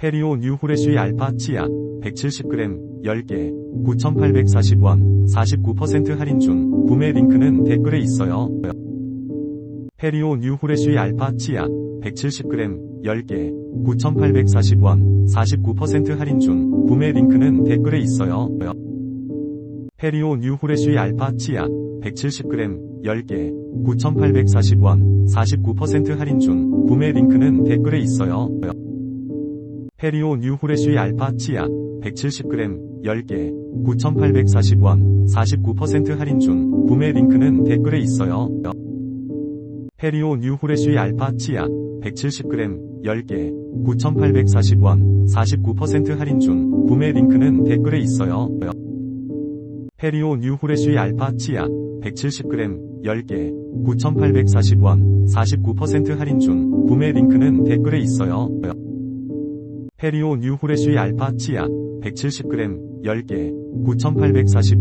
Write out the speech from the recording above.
페리오 뉴 후레쉬 알파 치약 170g 10개 9,840원 49% 할인 중 구매 링크는 댓글에 있어요. 페리오 뉴 후레쉬 알파 치약 170g 10개 9,840원 49% 할인 중 구매 링크는 댓글에 있어요. 페리오 뉴 후레쉬 알파 치약 170g 10개 9,840원 49% 할인 중 구매 링크는 댓글에 있어요. 페리오 뉴 후레쉬 알파 치약 170g 10개 9,840원 49% 할인 중 구매 링크는 댓글에 있어요. 페리오 뉴 후레쉬 알파 치약 170g 10개 9,840원 49% 할인 중 구매 링크는 댓글에 있어요. 페리오 뉴 후레쉬 알파 치약 170g 10개 9,840원 49% 할인 중 구매 링크는 댓글에 있어요. 페리오 뉴 후레쉬 알파 치약 170g 10개 9,840원